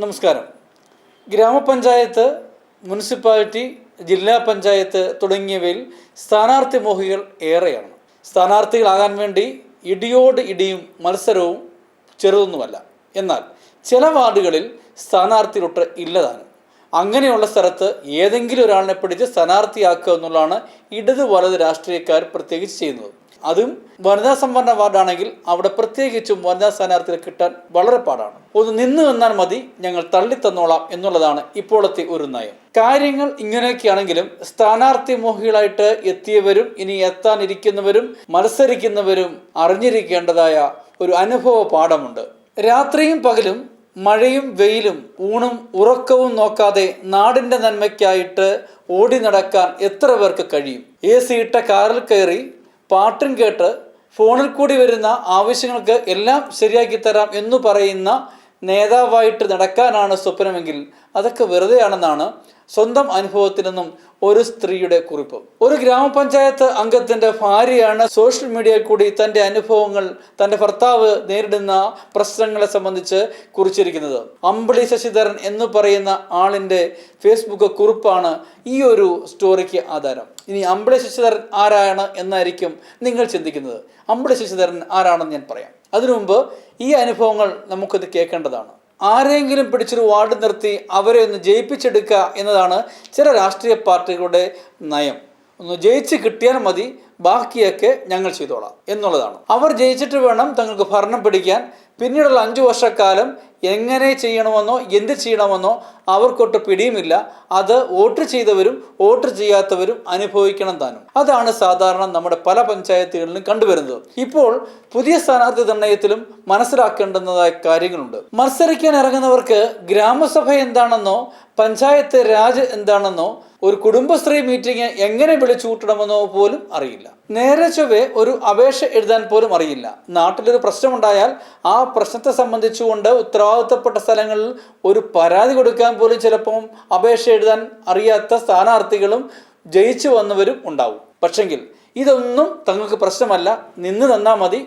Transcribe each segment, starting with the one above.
നമസ്കാരം. ഗ്രാമപഞ്ചായത്ത് മുനിസിപ്പാലിറ്റി ജില്ലാ പഞ്ചായത്ത് തുടങ്ങിയവയിൽ സ്ഥാനാർത്ഥി മോഹികൾ ഏറെയാണ്. സ്ഥാനാർത്ഥികളാകാൻ വേണ്ടി ഇടിയോട് ഇടിയും മത്സരവും ചെറുതൊന്നുമല്ല. എന്നാൽ ചില വാർഡുകളിൽ സ്ഥാനാർത്ഥികളൊട്ട് ഇല്ലതാനും അങ്ങനെയുള്ള സ്ഥലത്ത് ഏതെങ്കിലും ഒരാളിനെ പിടിച്ച് സ്ഥാനാർത്ഥിയാക്കുക എന്നുള്ളതാണ് ഇടത് വലത് രാഷ്ട്രീയക്കാർ പ്രത്യേകിച്ച് ചെയ്യുന്നത്. അതും വനിതാ സംവരണ വാർഡാണെങ്കിൽ അവിടെ പ്രത്യേകിച്ചും വനിതാ സ്ഥാനാർത്ഥികളെ കിട്ടാൻ വളരെ പാടാണ്. ഒന്ന് നിന്ന് നിന്നാൽ മതി ഞങ്ങൾ തള്ളിത്തന്നോളാം എന്നുള്ളതാണ് ഇപ്പോഴത്തെ ഒരു നയം. കാര്യങ്ങൾ ഇങ്ങനെയൊക്കെയാണെങ്കിലും സ്ഥാനാർത്ഥി മോഹികളായിട്ട് എത്തിയവരും ഇനി എത്താനിരിക്കുന്നവരും മത്സരിക്കുന്നവരും അറിഞ്ഞിരിക്കേണ്ടതായ ഒരു അനുഭവ പാഠമുണ്ട്. രാത്രിയും പകലും മഴയും വെയിലും ഊണും ഉറക്കവും നോക്കാതെ നാടിന്റെ നന്മയ്ക്കായിട്ട് ഓടി നടക്കാൻ എത്ര പേർക്ക് കഴിയും? എ സി ഇട്ട കാറിൽ കയറി പാട്ടും കേട്ട് ഫോണിൽ കൂടി വരുന്ന ആവശ്യങ്ങൾക്ക് എല്ലാം ശരിയാക്കി തരാം എന്ന് പറയുന്ന നേതാവായിട്ട് നടക്കാനാണ് സ്വപ്നമെങ്കിൽ അതൊക്കെ വെറുതെയാണെന്നാണ് സ്വന്തം അനുഭവത്തിൽ നിന്നും ഒരു സ്ത്രീയുടെ കുറിപ്പ്. ഒരു ഗ്രാമപഞ്ചായത്ത് അംഗത്തിന്റെ ഭാര്യയാണ് സോഷ്യൽ മീഡിയയിൽ കൂടി തന്റെ അനുഭവങ്ങൾ തന്റെ ഭർത്താവ് നേരിടുന്ന പ്രശ്നങ്ങളെ സംബന്ധിച്ച് കുറിച്ചിരിക്കുന്നത്. അമ്പിളി ശശിധരൻ എന്ന് പറയുന്ന ആളിന്റെ ഫേസ്ബുക്ക് കുറിപ്പാണ് ഈ ഒരു സ്റ്റോറിക്ക് ആധാരം. ഇനി അമ്പിളി ശശിധരൻ ആരാണ് എന്നായിരിക്കും നിങ്ങൾ ചിന്തിക്കുന്നത്. അമ്പിളി ശശിധരൻ ആരാണെന്ന് ഞാൻ പറയാം. അതിനു മുമ്പ് ഈ അനുഭവങ്ങൾ നമുക്കിത് കേൾക്കേണ്ടതാണ്. ആരെങ്കിലും പിടിച്ചൊരു വാർഡ് നിർത്തി അവരെ ഒന്ന് ജയിപ്പിച്ചെടുക്കുക എന്നതാണ് ചില രാഷ്ട്രീയ പാർട്ടികളുടെ നയം. ഒന്ന് ജയിച്ച് കിട്ടിയാൽ മതി ബാക്കിയൊക്കെ ഞങ്ങൾ ചെയ്തോളാം എന്നുള്ളതാണ്. അവർ ജയിച്ചിട്ട് വേണം തങ്ങൾക്ക് ഭരണം പിടിക്കാൻ. പിന്നീടുള്ള അഞ്ചു വർഷക്കാലം എങ്ങനെ ചെയ്യണമെന്നോ എന്ത് ചെയ്യണമെന്നോ അവർക്കൊട്ട് പിടിയുമില്ല. അത് വോട്ട് ചെയ്തവരും വോട്ട് ചെയ്യാത്തവരും അനുഭവിക്കണം താനും. അതാണ് സാധാരണ നമ്മുടെ പല പഞ്ചായത്തുകളിലും കണ്ടുവരുന്നത്. ഇപ്പോൾ പുതിയ സ്ഥാനാർത്ഥി നിർണയത്തിലും മനസ്സിലാക്കേണ്ടുന്നതായ കാര്യങ്ങളുണ്ട്. മത്സരിക്കാൻ ഇറങ്ങുന്നവർക്ക് ഗ്രാമസഭ എന്താണെന്നോ പഞ്ചായത്ത് രാജ് എന്താണെന്നോ ഒരു കുടുംബശ്രീ മീറ്റിംഗ് എങ്ങനെ വിളിച്ചുകൂട്ടണമെന്നോ പോലും അറിയില്ല. നേരെ ചൊവ്വേ ഒരു അപേക്ഷ എഴുതാൻ പോലും അറിയില്ല. നാട്ടിലൊരു പ്രശ്നമുണ്ടായാൽ ആ പ്രശ്നത്തെ സംബന്ധിച്ചുകൊണ്ട് ഉത്തരവാദിത്തപ്പെട്ട സ്ഥലങ്ങളിൽ ഒരു പരാതി കൊടുക്കാൻ പോലും ചിലപ്പം അപേക്ഷ എഴുതാൻ അറിയാത്ത സ്ഥാനാർത്ഥികളും ജയിച്ചു വന്നവരും ഉണ്ടാവും. പക്ഷെങ്കിൽ ഇതൊന്നും തങ്ങൾക്ക് പ്രശ്നമല്ല. നിന്ന് തന്നാൽ മതി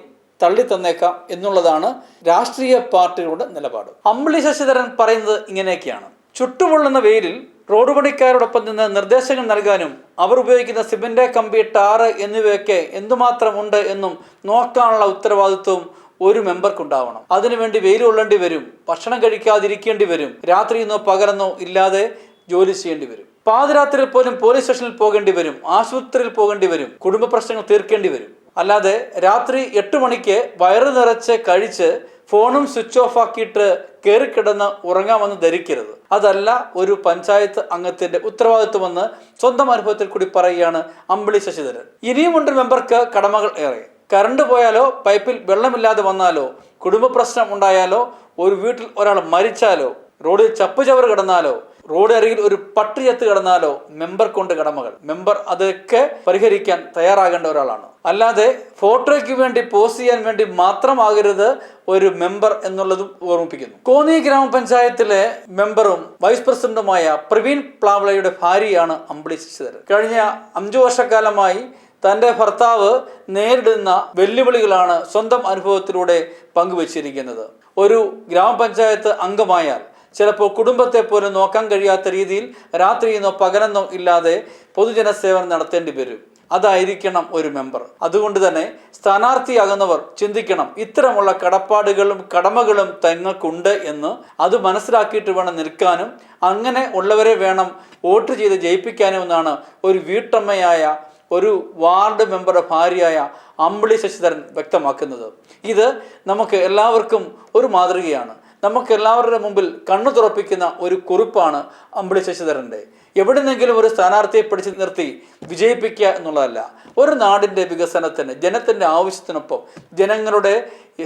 തള്ളി തന്നേക്കാം എന്നുള്ളതാണ് രാഷ്ട്രീയ പാർട്ടികളുടെ നിലപാട്. അമ്പിളി ശശിധരൻ പറയുന്നത് ഇങ്ങനെയൊക്കെയാണ്. ചുട്ടുപൊള്ളുന്ന വെയിലിൽ റോഡ് പണിക്കാരോടൊപ്പം നിന്ന് നിർദ്ദേശങ്ങൾ നൽകാനും അവർ ഉപയോഗിക്കുന്ന സിമന്റ് കമ്പി ടാറ് എന്നിവയൊക്കെ എന്തുമാത്രം ഉണ്ട് എന്നും നോക്കാനുള്ള ഉത്തരവാദിത്വം ഒരു മെമ്പർക്കുണ്ടാവണം. അതിനുവേണ്ടി വെയിൽ കൊള്ളേണ്ടി വരും ഭക്ഷണം കഴിക്കാതിരിക്കേണ്ടി വരും രാത്രിയെന്നോ പകലെന്നോ ഇല്ലാതെ ജോലി ചെയ്യേണ്ടി വരും. പാതിരാത്രിയിൽ പോലും പോലീസ് സ്റ്റേഷനിൽ പോകേണ്ടി വരും ആശുപത്രിയിൽ പോകേണ്ടി വരും കുടുംബ പ്രശ്നങ്ങൾ തീർക്കേണ്ടി വരും. അല്ലാതെ രാത്രി എട്ട് മണിക്ക് വയറ് നിറച്ച് കഴിച്ച് ഫോണും സ്വിച്ച് ഓഫ് ആക്കിയിട്ട് കയറിക്കിടന്ന് ഉറങ്ങാമെന്ന് ധരിക്കരുത്. അതല്ല ഒരു പഞ്ചായത്ത് അംഗത്തിന്റെ ഉത്തരവാദിത്വമെന്ന് സ്വന്തം അനുഭവത്തിൽ കൂടി പറയുകയാണ് അമ്പിളി ശശിധരൻ. ഇനിയുമുണ്ട് മെമ്പർക്ക് കടമകൾ ഏറെ. കറണ്ട് പോയാലോ പൈപ്പിൽ വെള്ളമില്ലാതെ വന്നാലോ കുടുംബ പ്രശ്നം ഉണ്ടായാലോ ഒരു വീട്ടിൽ ഒരാൾ മരിച്ചാലോ റോഡിൽ ചപ്പുചവറ് കിടന്നാലോ റോഡ് അരികിൽ ഒരു പട്ടി ചത്ത് കിടന്നാലോ മെമ്പർ കൊണ്ട് കടമകൾ. മെമ്പർ അതൊക്കെ പരിഹരിക്കാൻ തയ്യാറാകേണ്ട ഒരാളാണ്. അല്ലാതെ ഫോട്ടോയ്ക്ക് വേണ്ടി പോസ്റ്റ് ചെയ്യാൻ വേണ്ടി മാത്രമാകരുത് ഒരു മെമ്പർ എന്നുള്ളതും ഓർമ്മിപ്പിക്കുന്നു. കോന്നി ഗ്രാമപഞ്ചായത്തിലെ മെമ്പറും വൈസ് പ്രസിഡന്റുമായ പ്രവീൺ പ്ലാവളയുടെ ഭാര്യയാണ് അമ്പിളി ശശിധരൻ. കഴിഞ്ഞ അഞ്ചു വർഷക്കാലമായി തന്റെ ഭർത്താവ് നേരിടുന്ന വെല്ലുവിളികളാണ് സ്വന്തം അനുഭവത്തിലൂടെ പങ്കുവച്ചിരിക്കുന്നത്. ഒരു ഗ്രാമപഞ്ചായത്ത് അംഗമായാൽ ചിലപ്പോൾ കുടുംബത്തെ പോലും നോക്കാൻ കഴിയാത്ത രീതിയിൽ രാത്രിയെന്നോ പകലെന്നോ ഇല്ലാതെ പൊതുജന സേവനം നടത്തേണ്ടി വരും. അതായിരിക്കണം ഒരു മെമ്പർ. അതുകൊണ്ട് തന്നെ സ്ഥാനാർത്ഥിയാകുന്നവർ ചിന്തിക്കണം ഇത്തരമുള്ള കടപ്പാടുകളും കടമകളും തങ്ങൾക്കുണ്ട് എന്ന് അത് മനസ്സിലാക്കിയിട്ട് വേണം നിൽക്കാനും അങ്ങനെ ഉള്ളവരെ വേണം വോട്ട് ചെയ്ത് ജയിപ്പിക്കാനും എന്നാണ് ഒരു വീട്ടമ്മയായ ഒരു വാർഡ് മെമ്പറുടെ ഭാര്യയായ അമ്പിളി ശശിധരൻ വ്യക്തമാക്കുന്നത്. ഇത് നമുക്ക് എല്ലാവർക്കും ഒരു മാതൃകയാണ്. നമുക്ക് എല്ലാവരുടെ മുമ്പിൽ കണ്ണു തുറപ്പിക്കുന്ന ഒരു കുറിപ്പാണ് അമ്പിളി ശശിധരന്റെ. എവിടെന്നെങ്കിലും ഒരു സ്ഥാനാർത്ഥിയെ പിടിച്ചു നിർത്തി വിജയിപ്പിക്കുക എന്നുള്ളതല്ല ഒരു നാടിന്റെ വികസനത്തിന് ജനത്തിന്റെ ആവശ്യത്തിനൊപ്പം ജനങ്ങളുടെ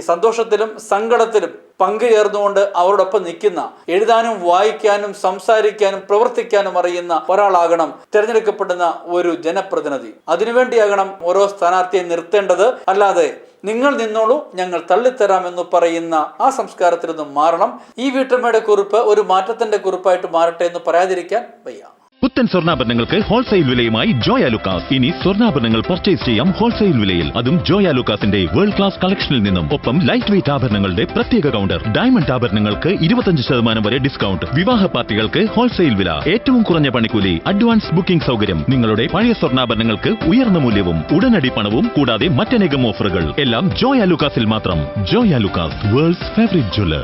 സന്തോഷത്തിലും സങ്കടത്തിലും പങ്കുചേർന്നുകൊണ്ട് അവരോടൊപ്പം നിൽക്കുന്ന എഴുതാനും വായിക്കാനും സംസാരിക്കാനും പ്രവർത്തിക്കാനും അറിയുന്ന ഒരാളാകണം തിരഞ്ഞെടുക്കപ്പെടുന്ന ഒരു ജനപ്രതിനിധി. അതിനുവേണ്ടിയാകണം ഓരോ സ്ഥാനാർത്ഥിയെ നിർത്തേണ്ടത്. അല്ലാതെ നിങ്ങൾ നിന്നോളൂ ഞങ്ങൾ തള്ളിത്തരാമെന്ന് പറയുന്ന ആ സംസ്കാരത്തിൽ നിന്നും മാറണം. ഈ വീട്ടമ്മയുടെ കുറിപ്പ് ഒരു മാറ്റത്തിന്റെ കുറിപ്പായിട്ട് മാറട്ടെ എന്ന് പറയാതിരിക്കാൻ വയ്യ. പുത്തൻ സ്വർണാഭരണങ്ങൾക്ക് ഹോൾസെയിൽ വിലയുമായി ജോയ ലുക്കാസ് ഇനി സ്വർണാഭരണങ്ങൾ പർച്ചേസ് ചെയ്യാം ഹോൾസെയിൽ വിലയിൽ. അതും ജോയ ലുക്കാസിന്റെ വേൾഡ് ക്ലാസ് കളക്ഷനിൽ നിന്നും. ഒപ്പം ലൈറ്റ് വെയിറ്റ് ആഭരണങ്ങളുടെ പ്രത്യേക കൗണ്ടർ ഡയമണ്ട് ആഭരണങ്ങൾക്ക് ഇരുപത്തഞ്ച് ശതമാനം വരെ ഡിസ്കൗണ്ട് വിവാഹ പാർട്ടികൾക്ക് ഹോൾസെയിൽ വില. ഏറ്റവും കുറഞ്ഞ പണിക്കൂലി അഡ്വാൻസ് ബുക്കിംഗ് സൗകര്യം. നിങ്ങളുടെ പഴയ സ്വർണാഭരണങ്ങൾക്ക് ഉയർന്ന മൂല്യവും ഉടനടി പണവും കൂടാതെ മറ്റനേകം ഓഫറുകൾ എല്ലാം ജോയ ലുക്കാസിൽ മാത്രം. Joyalukkas world's favourite jeweller